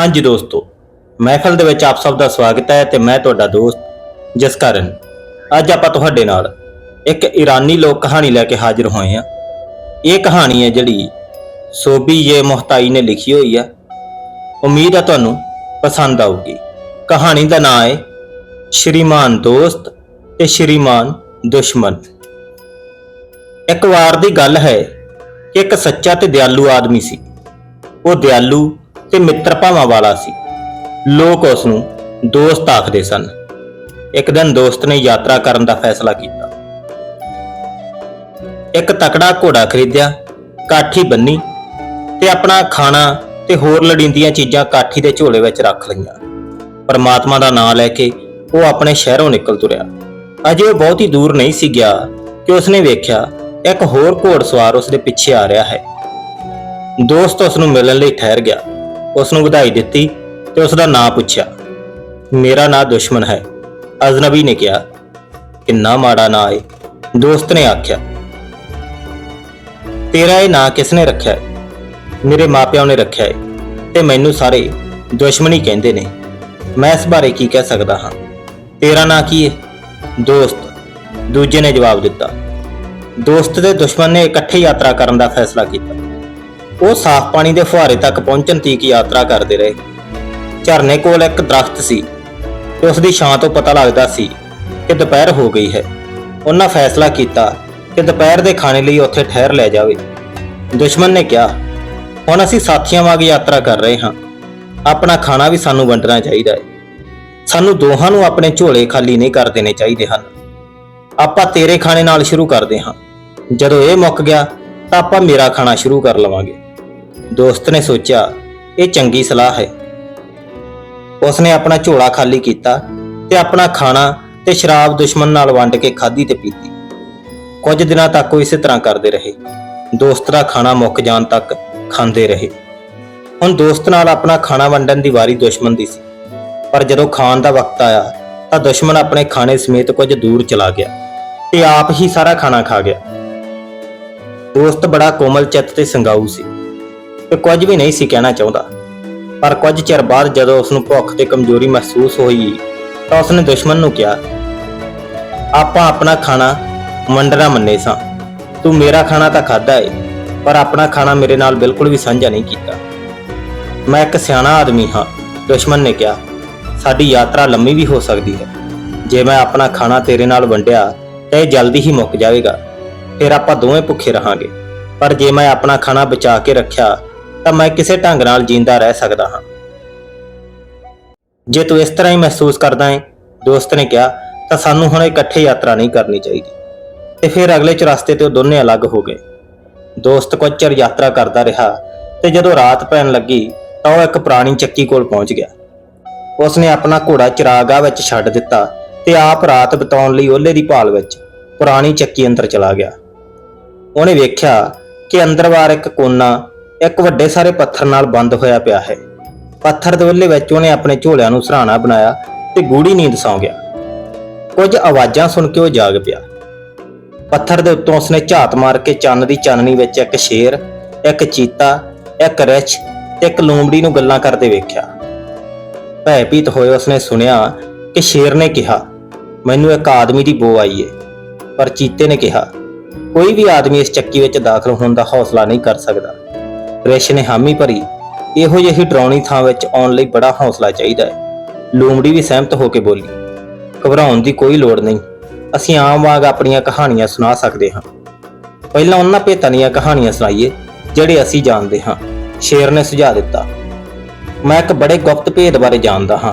ਹਾਂਜੀ ਦੋਸਤੋ, ਮਹਿਫਲ ਦੇ ਵਿੱਚ ਆਪ ਸਭ ਦਾ ਸਵਾਗਤ ਹੈ ਤੇ ਮੈਂ ਤੁਹਾਡਾ ਦੋਸਤ ਜਸਕਰਨ। ਅੱਜ ਆਪਾਂ ਤੁਹਾਡੇ ਨਾਲ ਇੱਕ ਈਰਾਨੀ ਲੋਕ ਕਹਾਣੀ ਲੈ ਕੇ ਹਾਜ਼ਰ ਹੋਏ ਹਾਂ। ਇਹ ਕਹਾਣੀ ਹੈ ਜਿਹੜੀ ਸੋਬੀ ਇਹ ਮੁਹਤਾਈ ਨੇ ਲਿਖੀ ਹੋਈ ਆ। ਉਮੀਦ ਹੈ ਤੁਹਾਨੂੰ ਪਸੰਦ ਆਊਗੀ। ਕਹਾਣੀ ਦਾ ਨਾਮ ਹੈ ਸ਼੍ਰੀਮਾਨ ਦੋਸਤ ਤੇ ਸ਼੍ਰੀਮਾਨ ਦੁਸ਼ਮਣ। ਇੱਕ ਵਾਰ ਦੀ ਗੱਲ ਹੈ ਕਿ ਇੱਕ ਸੱਚਾ ਤੇ ਦਿਆਲੂ ਆਦਮੀ ਸੀ। ਉਹ ਦਿਆਲੂ ਤੇ ਮਿੱਤਰ ਭਾਵਾਂ ਵਾਲਾ ਸੀ। ਲੋਕ ਉਸ ਨੂੰ ਦੋਸਤ ਆਖਦੇ ਸਨ। ਇੱਕ ਦਿਨ ਦੋਸਤ ਨੇ ਯਾਤਰਾ ਕਰਨ ਦਾ ਫੈਸਲਾ ਕੀਤਾ। ਇੱਕ ਤਕੜਾ ਘੋੜਾ ਖਰੀਦਿਆ, ਕਾਠੀ ਬੰਨੀ ਤੇ ਆਪਣਾ ਖਾਣਾ ਤੇ ਹੋਰ ਲੋੜੀਂਦੀਆਂ ਚੀਜ਼ਾਂ ਕਾਠੀ ਦੇ ਝੋਲੇ ਵਿੱਚ ਰੱਖ ਲਈਆਂ। ਪਰਮਾਤਮਾ ਦਾ ਨਾਮ ਲੈ ਕੇ ਉਹ ਆਪਣੇ ਸ਼ਹਿਰੋਂ ਨਿਕਲ ਤੁਰਿਆ। ਅਜੇ ਉਹ ਬਹੁਤ ਹੀ ਦੂਰ ਨਹੀਂ ਸੀ ਗਿਆ ਕਿ ਉਸਨੇ ਵੇਖਿਆ ਇੱਕ ਹੋਰ ਘੋੜਸਵਾਰ ਉਸਦੇ ਪਿੱਛੇ ਆ ਰਿਹਾ ਹੈ। ਦੋਸਤ ਉਸ ਨੂੰ ਮਿਲਣ ਲਈ ਠਹਿਰ ਗਿਆ। ਉਸ ਨੂੰ ਵਧਾਈ ਦਿੱਤੀ ਤੇ ਉਸ ਦਾ ਨਾਂ ਪੁੱਛਿਆ, ਮੇਰਾ ਨਾਂ ਦੁਸ਼ਮਣ ਹੈ। ਅਜਨਬੀ ਨੇ ਕਿਹਾ, ਕਿੰਨਾ ਮਾੜਾ ਨਾਂ ਏ, ਦੋਸਤ ਨੇ ਆਖਿਆ। ਤੇਰਾ ਇਹ ਨਾਂ ਕਿਸ ਨੇ ਰੱਖਿਆ ਹੈ ਮੇਰੇ ਮਾਪਿਆਂ ਨੇ ਰੱਖਿਆ ਹੈ ਤੇ ਮੈਨੂੰ ਸਾਰੇ ਦੁਸ਼ਮਣੀ ਕਹਿੰਦੇ ਨੇ। ਮੈਂ ਇਸ ਬਾਰੇ ਕੀ ਕਹਿ ਸਕਦਾ ਹਾਂ? ਤੇਰਾ ਨਾਂ ਕੀ ਹੈ ਦੋਸਤ, ਦੂਜੇ ਨੇ ਜਵਾਬ ਦਿੱਤਾ। ਦੋਸਤ ਤੇ ਦੁਸ਼ਮਣ ਨੇ ਇਕੱਠੇ ਯਾਤਰਾ ਕਰਨ ਦਾ ਫੈਸਲਾ ਕੀਤਾ। ਉਹ ਸਾਫ਼ ਪਾਣੀ ਦੇ ਫੁਹਾਰੇ ਤੱਕ ਪਹੁੰਚਣ ਤੀਕ ਯਾਤਰਾ ਕਰਦੇ ਰਹੇ। ਝਰਨੇ ਕੋਲ ਇੱਕ ਦਰਖਤ ਸੀ ਤੇ ਉਸ ਦੀ ਛਾਂ ਤੋਂ ਪਤਾ ਲੱਗਦਾ ਸੀ ਕਿ ਦੁਪਹਿਰ ਹੋ ਗਈ ਹੈ। ਉਹਨਾਂ ਫੈਸਲਾ ਕੀਤਾ ਕਿ ਦੁਪਹਿਰ ਦੇ ਖਾਣੇ ਲਈ ਉੱਥੇ ਠਹਿਰ ਲੈ ਜਾਵੇ। ਦੁਸ਼ਮਣ ਨੇ ਕਿਹਾ, ਹੁਣ ਅਸੀਂ ਸਾਥੀਆਂ ਵਾਂਗ ਯਾਤਰਾ ਕਰ ਰਹੇ ਹਾਂ। ਆਪਣਾ ਖਾਣਾ ਵੀ ਸਾਨੂੰ ਵੰਡਣਾ ਚਾਹੀਦਾ ਹੈ। ਸਾਨੂੰ ਦੋਹਾਂ ਨੂੰ ਆਪਣੇ ਝੋਲੇ ਖਾਲੀ ਨਹੀਂ ਕਰ ਦੇਣੇ ਚਾਹੀਦੇ ਹਨ। ਆਪਾਂ ਤੇਰੇ ਖਾਣੇ ਨਾਲ ਸ਼ੁਰੂ ਕਰਦੇ ਹਾਂ। ਜਦੋਂ ਇਹ ਮੁੱਕ ਗਿਆ ਤਾਂ ਆਪਾਂ ਮੇਰਾ ਖਾਣਾ ਸ਼ੁਰੂ ਕਰ ਲਵਾਂਗੇ। ਦੋਸਤ ਨੇ ਸੋਚਿਆ, ਇਹ ਚੰਗੀ ਸਲਾਹ ਹੈ। ਉਸਨੇ ਆਪਣਾ ਝੋਲਾ ਖਾਲੀ ਕੀਤਾ ਤੇ ਆਪਣਾ ਖਾਣਾ ਤੇ ਸ਼ਰਾਬ ਦੁਸ਼ਮਣ ਨਾਲ ਵੰਡ ਕੇ ਖਾਧੀ ਤੇ ਪੀਤੀ। ਕੁਝ ਦਿਨਾਂ ਤੱਕ ਉਹ ਇਸੇ ਤਰ੍ਹਾਂ ਕਰਦੇ ਰਹੇ। ਦੋਸਤ ਦਾ ਖਾਣਾ ਮੁੱਕ ਜਾਣ ਤੱਕ ਖਾਂਦੇ ਰਹੇ। ਹੁਣ ਦੋਸਤ ਨਾਲ ਆਪਣਾ ਖਾਣਾ ਵੰਡਣ ਦੀ ਵਾਰੀ ਦੁਸ਼ਮਣ ਦੀ ਸੀ। ਪਰ ਜਦੋਂ ਖਾਣ ਦਾ ਵਕਤ ਆਇਆ, ਤਾਂ ਦੁਸ਼ਮਣ ਆਪਣੇ ਖਾਣੇ ਸਮੇਤ ਕੁਝ ਦੂਰ ਚਲਾ ਗਿਆ ਤੇ ਆਪ ਹੀ ਸਾਰਾ ਖਾਣਾ ਖਾ ਗਿਆ। ਦੋਸਤ ਬੜਾ ਕੋਮਲ ਚਿੱਤ ਤੇ ਸੰਗਾਊ ਸੀ। ਤੇ ਕੁਝ ਵੀ ਨਹੀਂ ਸੀ ਕਹਿਣਾ ਚਾਹੁੰਦਾ। ਪਰ ਕੁਝ ਚਿਰ ਬਾਅਦ ਜਦੋਂ ਉਸ ਨੂੰ ਭੁੱਖ ਤੇ ਕਮਜ਼ੋਰੀ ਮਹਿਸੂਸ ਹੋਈ, ਤਾਂ ਉਸਨੇ ਦੁਸ਼ਮਣ ਨੂੰ ਕਿਹਾ, ਆਪਾਂ ਆਪਣਾ ਖਾਣਾ ਵੰਡਣਾ ਮੰਨੇ ਸਾਂ। ਤੂੰ ਮੇਰਾ ਖਾਣਾ ਤਾਂ ਖਾਦਾ ਏ, ਪਰ ਆਪਣਾ ਖਾਣਾ ਮੇਰੇ ਨਾਲ ਬਿਲਕੁਲ ਵੀ ਸਾਂਝਾ ਨਹੀਂ ਕੀਤਾ। ਮੈਂ ਇੱਕ ਸਿਆਣਾ ਆਦਮੀ ਹਾਂ, ਦੁਸ਼ਮਣ ਨੇ ਕਿਹਾ, ਸਾਡੀ ਯਾਤਰਾ ਲੰਮੀ ਵੀ ਹੋ ਸਕਦੀ ਹੈ। ਜੇ ਮੈਂ ਆਪਣਾ ਖਾਣਾ ਤੇਰੇ ਨਾਲ ਵੰਡਿਆ, ਤਾਂ ਇਹ ਜਲਦੀ ਹੀ ਮੁੱਕ ਜਾਵੇਗਾ। ਫਿਰ ਆਪਾਂ ਦੋਵੇਂ ਭੁੱਖੇ ਰਹਾਂਗੇ। ਪਰ ਜੇ ਮੈਂ ਆਪਣਾ ਖਾਣਾ ਬਚਾ ਕੇ ਰੱਖਿਆ ਤਾਂ ਮੈਂ ਕਿਸੇ ਢੰਗ ਨਾਲ ਜਿੰਦਾ ਰਹਿ ਸਕਦਾ ਹਾਂ। ਜੇ ਤੂੰ ਇਸ ਤਰ੍ਹਾਂ ਹੀ ਮਹਿਸੂਸ ਕਰਦਾ ਹੈ, ਦੋਸਤ ਨੇ ਕਿਹਾ, ਤਾਂ ਸਾਨੂੰ ਹੁਣ ਇਕੱਠੇ ਯਾਤਰਾ ਨਹੀਂ ਕਰਨੀ ਚਾਹੀਦੀ। ਤੇ ਫਿਰ ਅਗਲੇ ਚੁਰਸਤੇ ਤੇ ਉਹ ਦੋਨੇ ਅਲੱਗ ਹੋ ਗਏ। ਦੋਸਤ ਕੁਝ ਚਿਰ ਯਾਤਰਾ ਕਰਦਾ ਰਿਹਾ ਤੇ ਜਦੋਂ ਰਾਤ ਪੈਣ ਲੱਗੀ, ਤਾਂ ਉਹ ਇੱਕ ਪੁਰਾਣੀ ਚੱਕੀ ਕੋਲ ਪਹੁੰਚ ਗਿਆ। ਉਸਨੇ ਆਪਣਾ ਘੋੜਾ ਚਰਾਗਾ ਵਿੱਚ ਛੱਡ ਦਿੱਤਾ ਤੇ ਆਪ ਰਾਤ ਬਿਤਾਉਣ ਲਈ ਓਲੇ ਦੀ ਭਾਲ ਵਿੱਚ ਪੁਰਾਣੀ ਚੱਕੀ ਅੰਦਰ ਚਲਾ ਗਿਆ। ਉਹਨੇ ਵੇਖਿਆ ਕਿ ਅੰਦਰ ਅੰਦਰਵਾਰ ਇੱਕ ਕੋਨਾ ਇੱਕ ਵੱਡੇ ਸਾਰੇ ਪੱਥਰ ਨਾਲ ਬੰਦ ਹੋਇਆ ਪਿਆ ਹੈ। ਪੱਥਰ ਦੇ ਓਲੇ ਵਿੱਚ ਉਹਨੇ ਆਪਣੇ ਝੋਲਿਆਂ ਨੂੰ ਸਰਾਣਾ ਬਣਾਇਆ ਤੇ ਗੂੜੀ ਨੀਂਦ ਸੌਂ ਗਿਆ। ਕੁਝ ਆਵਾਜ਼ਾਂ ਸੁਣ ਕੇ ਉਹ ਜਾਗ ਪਿਆ। ਪੱਥਰ ਦੇ ਉੱਤੋਂ ਉਸਨੇ ਝਾਤ ਮਾਰ ਕੇ ਚੰਨ ਦੀ ਚਾਨਣੀ ਵਿੱਚ ਇੱਕ ਸ਼ੇਰ, ਇੱਕ ਚੀਤਾ, ਇੱਕ ਰਿਛ ਤੇ ਇੱਕ ਲੋਮੜੀ ਨੂੰ ਗੱਲਾਂ ਕਰਦੇ ਵੇਖਿਆ। ਭੈਭੀਤ ਹੋਏ ਉਸਨੇ ਸੁਣਿਆ ਕਿ ਸ਼ੇਰ ਨੇ ਕਿਹਾ, ਮੈਨੂੰ ਇੱਕ ਆਦਮੀ ਦੀ ਬੋ ਆਈ ਏ। ਪਰ ਚੀਤੇ ਨੇ ਕਿਹਾ, ਕੋਈ ਵੀ ਆਦਮੀ ਇਸ ਚੱਕੀ ਵਿੱਚ ਦਾਖਲ ਹੋਣ ਦਾ ਹੌਸਲਾ ਨਹੀਂ ਕਰ ਸਕਦਾ। ਰਿਸ਼ ਨੇ ਹਾਮੀ ਭਰੀ। ਇਹੋ ਜਿਹੀ ਡਰਾਉਣੀ ਥਾਂ ਵਿੱਚ ਆਉਣ ਲਈ ਬੜਾ ਹੌਸਲਾ ਚਾਹੀਦਾ ਹੈ। ਲੂੰਬੜੀ ਵੀ ਸਹਿਮਤ ਹੋ ਕੇ ਬੋਲੀ, ਘਬਰਾਉਣ ਦੀ ਕੋਈ ਲੋੜ ਨਹੀਂ। ਅਸੀਂ ਆਮ ਵਾਂਗ ਆਪਣੀਆਂ ਕਹਾਣੀਆਂ ਸੁਣਾ ਸਕਦੇ ਹਾਂ। ਪਹਿਲਾਂ ਉਹਨਾਂ ਭੇਤਾਂ ਦੀਆਂ ਕਹਾਣੀਆਂ ਸੁਣਾਈਏ, ਜਿਹੜੇ ਅਸੀਂ ਜਾਣਦੇ ਹਾਂ। ਸ਼ੇਰ ਨੇ ਸੁਝਾਅ ਦਿੱਤਾ, ਮੈਂ ਇੱਕ ਬੜੇ ਗੁਪਤ ਭੇਦ ਬਾਰੇ ਜਾਣਦਾ ਹਾਂ,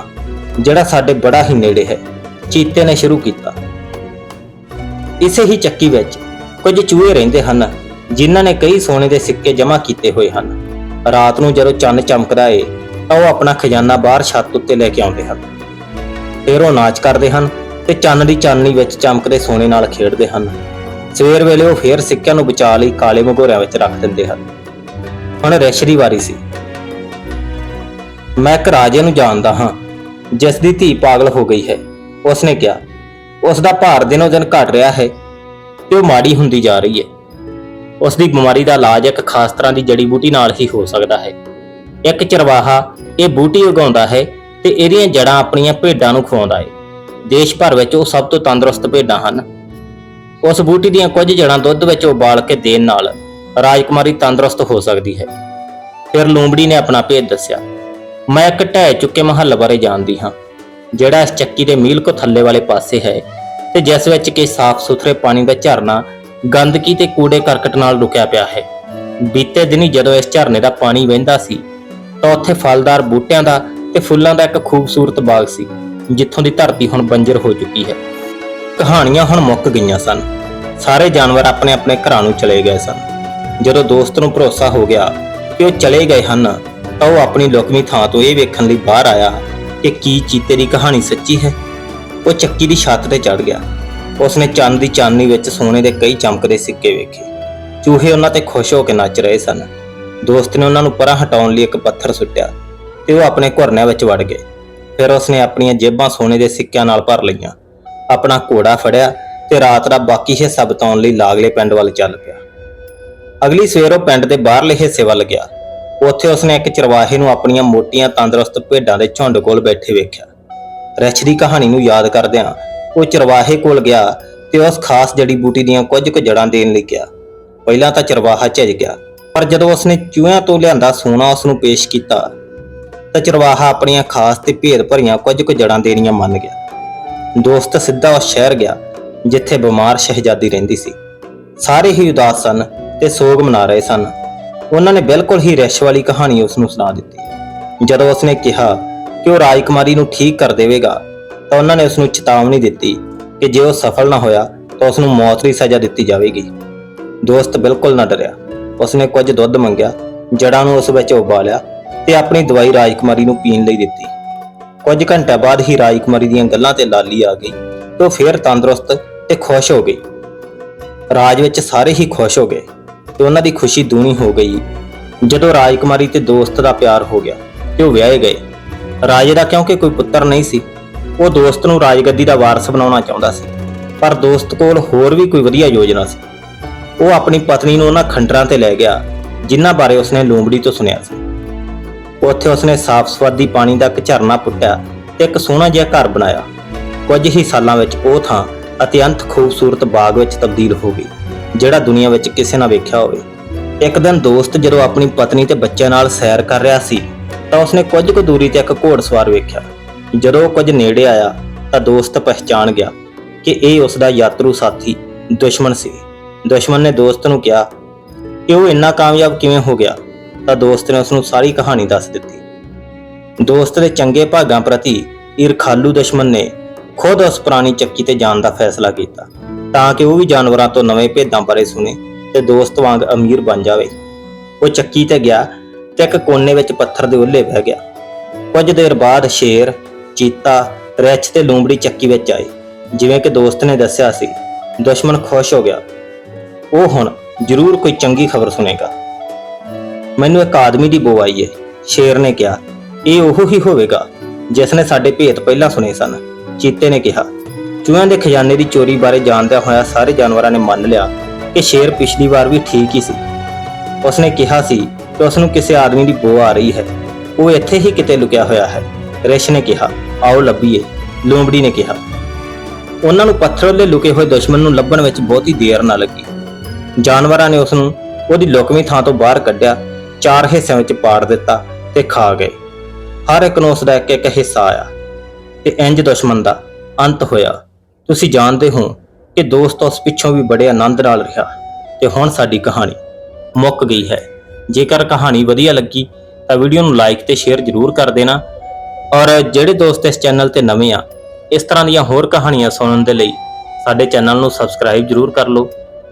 ਜਿਹੜਾ ਸਾਡੇ ਬੜਾ ਹੀ ਨੇੜੇ ਹੈ। ਚੀਤੇ ਨੇ ਸ਼ੁਰੂ ਕੀਤਾ। ਇਸੇ ਹੀ ਚੱਕੀ ਵਿੱਚ ਕੁਝ ਚੂਹੇ ਰਹਿੰਦੇ ਹਨ ਜਿਨ੍ਹਾਂ ਨੇ ਕਈ ਸੋਨੇ ਦੇ ਸਿੱਕੇ ਜਮ੍ਹਾਂ ਕੀਤੇ ਹੋਏ ਹਨ। ਰਾਤ ਨੂੰ ਜਦੋਂ ਚੰਨ ਚਮਕਦਾ ਏ, ਤਾਂ ਉਹ ਆਪਣਾ ਖਜ਼ਾਨਾ ਬਾਹਰ ਛੱਤ ਉੱਤੇ ਲੈ ਕੇ ਆਉਂਦੇ ਹਨ। ਫਿਰ ਉਹ ਨਾਚ ਕਰਦੇ ਹਨ ਤੇ ਚੰਨ ਦੀ ਚਾਨਣੀ ਵਿੱਚ ਚਮਕਦੇ ਸੋਨੇ ਨਾਲ ਖੇਡਦੇ ਹਨ। ਸਵੇਰ ਵੇਲੇ ਉਹ ਫੇਰ ਸਿੱਕਿਆਂ ਨੂੰ ਬਚਾ ਲਈ ਕਾਲੇ ਮਗੋਰਿਆਂ ਵਿੱਚ ਰੱਖ ਦਿੰਦੇ ਹਨ। ਹੁਣ ਰਿਸ਼ ਦੀ ਵਾਰੀ ਸੀ। ਮੈਂ ਇੱਕ ਰਾਜੇ ਨੂੰ ਜਾਣਦਾ ਹਾਂ, ਜਿਸ ਦੀ ਧੀ ਪਾਗਲ ਹੋ ਗਈ ਹੈ। ਉਸਨੇ ਕਿਹਾ ਉਸ ਦਾ ਭਾਰ ਦਿਨੋ ਦਿਨ ਘਟ ਰਿਹਾ ਹੈ ਤੇ ਉਹ ਮਾੜੀ ਹੁੰਦੀ ਜਾ ਰਹੀ ਹੈ। ਉਸ ਦੀ ਬਿਮਾਰੀ ਦਾ ਇਲਾਜ ਇੱਕ ਖਾਸ ਤਰ੍ਹਾਂ ਦੀ ਜੜੀ ਬੂਟੀ ਨਾਲ ਹੀ ਹੋ ਸਕਦਾ ਹੈ। ਇੱਕ ਚਰਵਾਹਾ ਇਹ ਬੂਟੀ ਉਗਾਉਂਦਾ ਹੈ ਤੇ ਇਹਦੀਆਂ ਜੜਾਂ ਆਪਣੀਆਂ ਭੇਡਾਂ ਨੂੰ ਖਵਾਉਂਦਾ ਹੈ। ਦੇਸ਼ ਭਰ ਵਿੱਚ ਉਹ ਸਭ ਤੋਂ ਤੰਦਰੁਸਤ ਭੇਡਾਂ ਹਨ। ਉਸ ਬੂਟੀ ਦੀਆਂ ਕੁਝ ਜੜਾਂ ਦੁੱਧ ਵਿੱਚ ਉਬਾਲ ਕੇ ਦੇਣ ਨਾਲ ਰਾਜਕੁਮਾਰੀ ਤੰਦਰੁਸਤ ਹੋ ਸਕਦੀ ਹੈ। ਫਿਰ ਲੂੰਬੜੀ ਨੇ ਆਪਣਾ ਭੇਦ ਦੱਸਿਆ, ਮੈਂ ਇੱਕ ਢਹਿ ਚੁੱਕੇ ਮਹੱਲ ਬਾਰੇ ਜਾਣਦੀ ਹਾਂ, ਜਿਹੜਾ ਇਸ ਚੱਕੀ ਦੇ ਮੀਲ ਕੋ ਥੱਲੇ ਵਾਲੇ ਪਾਸੇ ਹੈ ਤੇ ਜਿਸ ਵਿੱਚ ਕਿ ਸਾਫ਼ ਸੁਥਰੇ ਪਾਣੀ ਦਾ ਝਰਨਾ ਗੰਦਗੀ ਤੇ ਕੂੜੇ ਕਰਕਟ ਨਾਲ ਰੁਕਿਆ ਪਿਆ ਹੈ। ਬੀਤੇ ਦਿਨੀ ਜਦੋਂ ਇਸ ਝਰਨੇ ਦਾ ਪਾਣੀ ਵਹਿੰਦਾ ਸੀ, ਤਾਂ ਉੱਥੇ ਫਲਦਾਰ ਬੂਟਿਆਂ ਦਾ ਤੇ ਫੁੱਲਾਂ ਦਾ ਇੱਕ ਖੂਬਸੂਰਤ ਬਾਗ ਸੀ, ਜਿੱਥੋਂ ਦੀ ਧਰਤੀ ਹੁਣ ਬੰਜਰ ਹੋ ਚੁੱਕੀ ਹੈ। ਕਹਾਣੀਆਂ ਹੁਣ ਮੁੱਕ ਗਈਆਂ ਸਨ। ਸਾਰੇ ਜਾਨਵਰ ਆਪਣੇ ਆਪਣੇ ਘਰਾਂ ਨੂੰ ਚਲੇ ਗਏ ਸਨ। ਜਦੋਂ ਦੋਸਤ ਨੂੰ ਭਰੋਸਾ ਹੋ ਗਿਆ ਕਿ ਉਹ ਚਲੇ ਗਏ ਹਨ, ਤਾਂ ਉਹ ਆਪਣੀ ਲੁਕਵੀਂ ਥਾਂ ਤੋਂ ਇਹ ਵੇਖਣ ਲਈ ਬਾਹਰ ਆਇਆ ਕਿ ਕੀ ਚੀਤੇ ਦੀ ਕਹਾਣੀ ਸੱਚੀ ਹੈ। ਉਹ ਚੱਕੀ ਦੀ ਛੱਤ ਤੇ ਚੜ ਗਿਆ। ਉਸਨੇ ਚੰਨ ਦੀ ਚਾਨਣੀ ਵਿੱਚ ਸੋਨੇ ਦੇ ਕਈ ਚਮਕਦੇ ਸਿੱਕੇ ਵੇਖੇ। ਚੂਹੇ ਉਹਨਾਂ ਤੇ ਖੁਸ਼ ਹੋ ਕੇ ਨੱਚ ਰਹੇ ਸਨ। ਦੋਸਤ ਨੇ ਉਹਨਾਂ ਨੂੰ ਪਰਾਂ ਹਟਾਉਣ ਲਈ ਇੱਕ ਪੱਥਰ ਸੁੱਟਿਆ ਤੇ ਉਹ ਆਪਣੇ ਘੁਰਨਿਆਂ ਵਿੱਚ ਵੜ ਗਏ। ਫਿਰ ਉਸਨੇ ਆਪਣੀਆਂ ਜੇਬਾਂ ਸੋਨੇ ਦੇ ਸਿੱਕਿਆਂ ਨਾਲ ਭਰ ਲਈਆਂ। ਆਪਣਾ ਘੋੜਾ ਫੜਿਆ ਤੇ ਰਾਤ ਦਾ ਬਾਕੀ ਹਿੱਸਾ ਬਤਾਉਣ ਲਈ ਲਾਗਲੇ ਪਿੰਡ ਵੱਲ ਚੱਲ ਪਿਆ। ਅਗਲੀ ਸਵੇਰ ਉਹ ਪਿੰਡ ਦੇ ਬਾਹਰਲੇ ਹਿੱਸੇ ਵੱਲ ਗਿਆ। ਉੱਥੇ ਉਸਨੇ ਇੱਕ ਚਰਵਾਹੇ ਨੂੰ ਆਪਣੀਆਂ ਮੋਟੀਆਂ ਤੰਦਰੁਸਤ ਭੇਡਾਂ ਦੇ ਝੁੰਡ ਕੋਲ ਬੈਠੇ ਵੇਖਿਆ। ਰਿਛ ਦੀ ਕਹਾਣੀ ਨੂੰ ਯਾਦ ਕਰਦਿਆਂ ਉਹ ਚਰਵਾਹੇ ਕੋਲ ਗਿਆ ਤੇ ਉਸ ਖਾਸ ਜੜੀ ਬੂਟੀ ਦੀਆਂ ਕੁਝ ਕੁ ਜੜਾਂ ਦੇਣ ਲਈ ਗਿਆ ਪਹਿਲਾਂ ਤਾਂ ਚਰਵਾਹਾ ਝਿਜ ਗਿਆ, ਪਰ ਜਦੋਂ ਉਸਨੇ ਚੂਹਿਆਂ ਤੋਂ ਲਿਆਂਦਾ ਸੋਨਾ ਉਸ ਨੂੰ ਪੇਸ਼ ਕੀਤਾ, ਤਾਂ ਚਰਵਾਹਾ ਆਪਣੀਆਂ ਖਾਸ ਤੇ ਭੇਦ ਭਰੀਆਂ ਕੁਝ ਕੁ ਜੜਾਂ ਦੇਣੀਆਂ ਮੰਨ ਗਿਆ। ਦੋਸਤ ਸਿੱਧਾ ਉਸ ਸ਼ਹਿਰ ਗਿਆ, ਜਿੱਥੇ ਬਿਮਾਰ ਸ਼ਹਿਜ਼ਾਦੀ ਰਹਿੰਦੀ ਸੀ। ਸਾਰੇ ਹੀ ਉਦਾਸ ਸਨ ਤੇ ਸੋਗ ਮਨਾ ਰਹੇ ਸਨ। ਉਹਨਾਂ ਨੇ ਬਿਲਕੁਲ ਹੀ ਰਿਸ਼ ਵਾਲੀ ਕਹਾਣੀ ਉਸ ਨੂੰ ਸੁਣਾ ਦਿੱਤੀ। ਜਦੋਂ ਉਸਨੇ ਕਿਹਾ ਕਿ ਉਹ ਰਾਜਕੁਮਾਰੀ ਨੂੰ ਠੀਕ ਕਰ ਦੇਵੇਗਾ ਤਾਂ ਉਹਨਾਂ ਨੇ ਉਸ ਨੂੰ ਚੇਤਾਵਨੀ ਦਿੱਤੀ ਕਿ ਜੇ ਉਹ ਸਫਲ ਨਾ ਹੋਇਆ ਤਾਂ ਉਸ ਨੂੰ ਮੌਤ ਦੀ ਸਜ਼ਾ ਦਿੱਤੀ ਜਾਵੇਗੀ। ਦੋਸਤ ਬਿਲਕੁਲ ਨਾ ਡਰਿਆ। ਉਸਨੇ ਕੁਝ ਦੁੱਧ ਮੰਗਿਆ ਜੜਾਂ ਨੂੰ ਉਸ ਵਿੱਚ ਉਬਾਲਿਆ ਤੇ ਆਪਣੀ ਦਵਾਈ ਰਾਜਕੁਮਾਰੀ ਨੂੰ ਪੀਣ ਲਈ ਦਿੱਤੀ। ਕੁਝ ਘੰਟਿਆਂ ਬਾਅਦ ਹੀ ਰਾਜਕੁਮਾਰੀ ਦੀਆਂ ਗੱਲਾਂ ਤੇ ਲਾਲੀ ਆ ਗਈ ਤੇ ਉਹ ਫੇਰ ਤੰਦਰੁਸਤ ਤੇ ਖੁਸ਼ ਹੋ ਗਈ। ਰਾਜ ਵਿੱਚ ਸਾਰੇ ਹੀ ਖੁਸ਼ ਹੋ ਗਏ ਤੇ ਉਹਨਾਂ ਦੀ ਖੁਸ਼ੀ ਦੂਣੀ ਹੋ ਗਈ। ਜਦੋਂ ਰਾਜਕੁਮਾਰੀ ਤੇ ਦੋਸਤ ਦਾ ਪਿਆਰ ਹੋ ਗਿਆ ਤੇ ਉਹ ਵਿਆਹੇ ਗਏ। ਰਾਜੇ ਦਾ ਕਿਉਂਕਿ ਕੋਈ ਪੁੱਤਰ ਨਹੀਂ ਸੀ ਉਹ ਦੋਸਤ ਨੂੰ ਰਾਜਗੱਦੀ ਦਾ ਵਾਰਸ ਬਣਾਉਣਾ ਚਾਹੁੰਦਾ ਸੀ। ਪਰ ਦੋਸਤ ਕੋਲ ਹੋਰ ਵੀ ਕੋਈ ਵਧੀਆ ਯੋਜਨਾ ਸੀ। ਉਹ ਆਪਣੀ ਪਤਨੀ ਨੂੰ ਉਹਨਾਂ ਖੰਡਰਾਂ ਤੇ ਲੈ ਗਿਆ, ਜਿਨ੍ਹਾਂ ਬਾਰੇ ਉਸਨੇ ਲੂੰਬੜੀ ਤੋਂ ਸੁਣਿਆ ਸੀ। ਉੱਥੇ ਉਸਨੇ ਸਾਫ਼ ਸਵਾਦੀ ਪਾਣੀ ਦਾ ਇੱਕ ਝਰਨਾ ਪੁੱਟਿਆ ਤੇ ਇੱਕ ਸੋਹਣਾ ਜਿਹਾ ਘਰ ਬਣਾਇਆ। ਕੁਝ ਹੀ ਸਾਲਾਂ ਵਿੱਚ ਉਹ ਥਾਂ ਅਤਿਅੰਤ ਖੂਬਸੂਰਤ ਬਾਗ ਵਿੱਚ ਤਬਦੀਲ ਹੋ ਗਈ, ਜਿਹੜਾ ਦੁਨੀਆ ਵਿੱਚ ਕਿਸੇ ਨਾ ਵੇਖਿਆ ਹੋਵੇ। ਇੱਕ ਦਿਨ ਦੋਸਤ ਜਦੋਂ ਆਪਣੀ ਪਤਨੀ ਤੇ ਬੱਚਿਆਂ ਨਾਲ ਸੈਰ ਕਰ ਰਿਹਾ ਸੀ, ਤਾਂ ਉਸਨੇ ਕੁਝ ਕੁ ਦੂਰੀ ਤੇ ਇੱਕ ਘੋੜਸਵਾਰ ਵੇਖਿਆ। ਜਦੋਂ ਉਹ ਕੁਝ ਨੇੜੇ ਆਇਆ ਤਾਂ ਦੋਸਤ ਪਹਿਚਾਨ ਗਿਆ ਕਿ ਇਹ ਉਸ ਦਾ ਯਾਤਰੂ ਸਾਥੀ ਦੁਸ਼ਮਣ ਸੀ। ਦੁਸ਼ਮਣ ਨੇ ਦੋਸਤ ਨੂੰ ਕਿਹਾ ਕਿ ਉਹ ਇੰਨਾ ਕਾਮਯਾਬ ਕਿਵੇਂ ਹੋ ਗਿਆ? ਤਾਂ ਦੋਸਤ ਨੇ ਉਸ ਨੂੰ ਸਾਰੀ ਕਹਾਣੀ ਦੱਸ ਦਿੱਤੀ। ਦੋਸਤ ਦੇ ਚੰਗੇ ਭਾਗਾਂ ਪ੍ਰਤੀ ਈਰਖਾਲੂ ਦੁਸ਼ਮਣ ਨੇ ਖੁਦ ਉਸ ਪੁਰਾਣੀ ਚੱਕੀ ਤੇ ਜਾਣ ਦਾ ਫੈਸਲਾ ਕੀਤਾ ਤਾਂ ਕਿ ਉਹ ਵੀ ਜਾਨਵਰਾਂ ਤੋਂ ਨਵੇਂ ਭੇਦਾਂ ਬਾਰੇ ਸੁਣੇ ਤੇ ਦੋਸਤ ਵਾਂਗ ਅਮੀਰ ਬਣ ਜਾਵੇ। ਉਹ ਚੱਕੀ ਤੇ ਗਿਆ ਤੇ ਇੱਕ ਕੋਨੇ ਵਿੱਚ ਪੱਥਰ ਦੇ ਉੱਲੇ ਬਹਿ ਗਿਆ। ਕੁਝ ਦੇਰ ਬਾਅਦ ਸ਼ੇਰ ਚੀਤਾ, ਰਿੱਛ ਤੇ ਲੂੰਬੜੀ ਚੱਕੀ ਵਿੱਚ ਆਏ। ਜਿਵੇਂ ਕਿ ਦੋਸਤ ਨੇ ਦੱਸਿਆ ਸੀ, ਦੁਸ਼ਮਣ ਖੁਸ਼ ਹੋ ਗਿਆ। ਉਹ ਹੁਣ ਜ਼ਰੂਰ ਕੋਈ ਚੰਗੀ ਖਬਰ ਸੁਣੇਗਾ। ਮੈਨੂੰ ਇੱਕ ਆਦਮੀ ਦੀ ਬੋ ਆਈ ਏ, ਸ਼ੇਰ ਨੇ ਕਿਹਾ, ਇਹ ਉਹ ਹੀ ਹੋਵੇਗਾ, ਜਿਸ ਨੇ ਸਾਡੇ ਭੇਤ ਪਹਿਲਾਂ ਸੁਣੇ ਸਨ, ਚੀਤੇ ਨੇ ਕਿਹਾ। ਚੂਹਿਆਂ ਦੇ ਖਜ਼ਾਨੇ ਦੀ ਚੋਰੀ ਬਾਰੇ ਜਾਣਦਿਆਂ ਹੋਇਆ ਸਾਰੇ ਜਾਨਵਰਾਂ ਨੇ ਮੰਨ ਲਿਆ ਕਿ ਸ਼ੇਰ ਪਿਛਲੀ ਵਾਰ ਵੀ ਠੀਕ ਹੀ ਸੀ। ਉਸਨੇ ਕਿਹਾ ਸੀ ਕਿ ਉਸ ਨੂੰ ਕਿਸੇ ਆਦਮੀ ਦੀ ਬੋ ਆ ਰਹੀ ਹੈ, ਉਹ ਇੱਥੇ ਹੀ ਕਿਤੇ ਲੁਕਿਆ ਹੋਇਆ ਹੈ ਰਿਸ਼ ਨੇ ਕਿਹਾ। ਆਓ ਲੱਭੀਏ, ਲੂੰਬੜੀ ਨੇ ਕਿਹਾ। ਉਹਨਾਂ ਨੂੰ ਪੱਥਰ ਉੱਤੇ ਲੁਕੇ ਹੋਏ ਦੁਸ਼ਮਣ ਨੂੰ ਲੱਭਣ ਵਿੱਚ ਬਹੁਤੀ ਦੇਰ ਨਾ ਲੱਗੀ। ਜਾਨਵਰਾਂ ਨੇ ਉਸ ਨੂੰ ਉਹਦੀ ਲੁਕਵੀਂ ਥਾਂ ਤੋਂ ਬਾਹਰ ਕੱਢਿਆ, ਚਾਰ ਹਿੱਸਿਆਂ ਵਿੱਚ ਪਾੜ ਦਿੱਤਾ ਤੇ ਖਾ ਗਏ। ਹਰ ਇੱਕ ਨੂੰ ਉਸ ਦਾ ਇੱਕ ਇੱਕ ਹਿੱਸਾ ਆਇਆ ਤੇ ਇੰਜ ਦੁਸ਼ਮਣ ਦਾ ਅੰਤ ਹੋਇਆ। ਤੁਸੀਂ ਜਾਣਦੇ ਹੋ ਕਿ ਦੋਸਤ ਉਸ ਪਿੱਛੋਂ ਵੀ ਬੜੇ ਆਨੰਦ ਨਾਲ ਰਿਹਾ ਤੇ ਹੁਣ ਸਾਡੀ ਕਹਾਣੀ ਮੁੱਕ ਗਈ ਹੈ। ਜੇਕਰ ਕਹਾਣੀ ਵਧੀਆ ਲੱਗੀ ਤਾਂ ਵੀਡੀਓ ਨੂੰ ਲਾਈਕ ਤੇ ਸ਼ੇਅਰ ਜ਼ਰੂਰ ਕਰ ਦੇਣਾ ਔਰ ਜਿਹੜੇ ਦੋਸਤ ਇਸ ਚੈਨਲ ਤੇ ਨਵੇਂ ਆ, ਇਸ ਤਰ੍ਹਾਂ ਦੀਆਂ ਹੋਰ ਕਹਾਣੀਆਂ ਸੁਣਨ ਦੇ ਲਈ ਸਾਡੇ ਚੈਨਲ ਨੂੰ ਸਬਸਕ੍ਰਾਈਬ ਜ਼ਰੂਰ ਕਰ ਲਓ,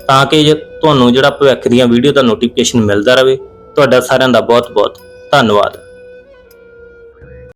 ਤਾਂ ਕਿ ਤੁਹਾਨੂੰ ਜਿਹੜਾ ਭਵਿੱਖ ਦੀਆਂ ਵੀਡੀਓ ਦਾ ਨੋਟੀਫਿਕੇਸ਼ਨ ਮਿਲਦਾ ਰਹੇ, ਤੁਹਾਡਾ ਸਾਰਿਆਂ ਦਾ ਬਹੁਤ ਬਹੁਤ ਧੰਨਵਾਦ।